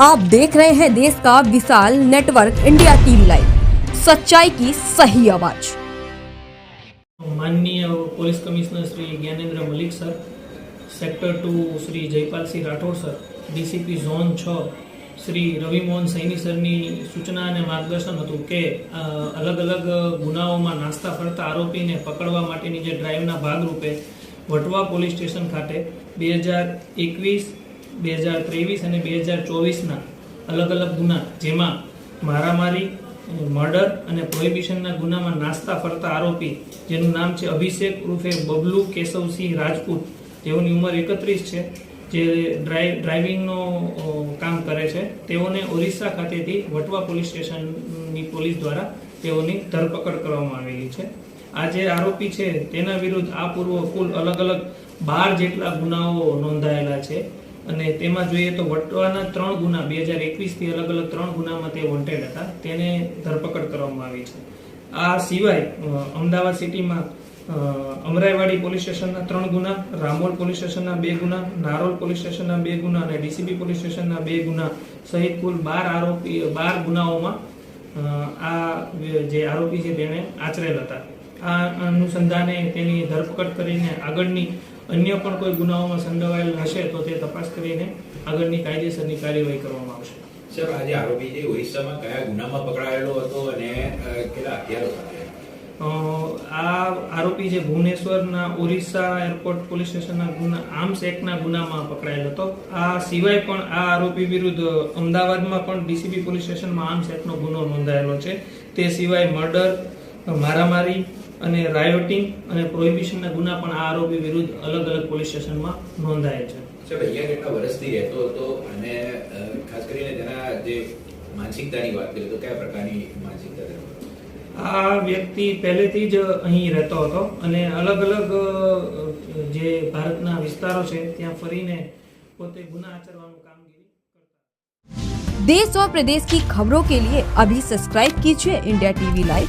आप देख रहे हैं देश का विशाल नेटवर्क इंडिया टीवी लाइव सच्चाई की सही आवाज માનનીય police commissioner Shri Gyanendra Malik sir sector two Shri Jaypalsinh Rathod sir DCP zone છ શ્રી રવિમોહન સૈની સરની સૂચના અને માર્ગદર્શન હતું કે અ, અલગ અલગ ગુનાઓમાં નાસ્તા ફરતા આરોપીને પકડવા માટેની જે ડ્રાઈવના ભાગરૂપે વટવા પોલીસ સ્ટેશન ખાતે બે હજાર એકવીસ બે હજાર ત્રેવીસ અને બે હજાર ચોવીસના અલગ અલગ ગુના જેમાં મારામારી, મર્ડર અને પ્રોહિબિશનના ગુનામાં નાસ્તા ફરતા આરોપી જેનું નામ છે અભિષેક ઉર્ફે બબલુ કેશવસિંહ રાજપૂત. જેઓની ઉંમર એકત્રીસ છે. જે ડ્રાઈવ ડ્રાઇવિંગનો કામ કરે છે. તેઓને ઓરિસ્સા ખાતેથી વટવા પોલીસ સ્ટેશનની પોલીસ દ્વારા તેઓની ધરપકડ કરવામાં આવેલી છે. આ જે આરોપી છે, તેના વિરુદ્ધ આ પૂર્વ કુલ અલગ અલગ બાર જેટલા ગુનાઓ નોંધાયેલા છે. અને તેમાં જોઈએ તો વટવાના ત્રણ ગુના, બે હજાર એકવીસથી અલગ અલગ ત્રણ ગુનામાં તે વોન્ટેડ હતા. તેને ધરપકડ કરવામાં આવી છે. આ સિવાય અમદાવાદ સિટીમાં અમરાઈવાડી પોલીસ સ્ટેશનના ત્રણ ગુના, રામોલ પોલીસ સ્ટેશનના બે ગુના, નારોલ પોલીસ સ્ટેશનના બે ગુના અને ડીસીબી પોલીસ સ્ટેશનના બે ગુના સહિત કુલ બાર આરોપી, બાર ગુનાઓમાં આ જે આરોપી છે તેણે આચરેલ હતા. આ અનુસંધાને તેની ધરપકડ કરીને આગળની અન્ય પણ કોઈ ગુનાઓમાં સંડોવાયેલ હશે તો તે તપાસ કરીને આગળની કાયદેસરની કાર્યવાહી કરવામાં આવશે. સર આજે આરોપી છે ઓરિસ્સામાં કયા ગુનામાં પકડાયેલો હતો અને કેટલા હથિયારો સાથે? આ આરોપી જે ભુવનેશ્વરના ઓરિસ્સા એરપોર્ટ પોલીસ સ્ટેશનના ગુના આર્મ્સ એક્ટના ગુનામાં પકડાયેલ હતો. આ સિવાય પણ આ આરોપી વિરુદ્ધ અમદાવાદમાં પણ ડીસીબી પોલીસ સ્ટેશનમાં આર્મ્સ એક્ટનો ગુનો નોંધાયેલો છે. તે સિવાય મર્ડર મારામારી અને રાયોટિંગ અને પ્રોહિબિશનના ગુના પણ આ આરોપી વિરુદ્ધ અલગ અલગ પોલીસ સ્ટેશનમાં નોંધાયેલ છે સર અહીંયા કેટલા વર્ષથી રહેતો હતો અને અ, ખાસ કરીને તેના જે માનસિકતાની વાત કરીએ તો કયા પ્રકારની માનસિકતા ધરાવતો આ વ્યક્તિ પહેલેથી જ અહીં રહેતો હતો અને અલગ અલગ અ, જે ભારતના વિસ્તારો છે ત્યાં ફરીને પોતે ગુના આચરવાનું કામગીરી કરતા देश और प्रदेश की खबरों के लिए अभी सब्सक्राइब कीजिए इंडिया टीवी लाइव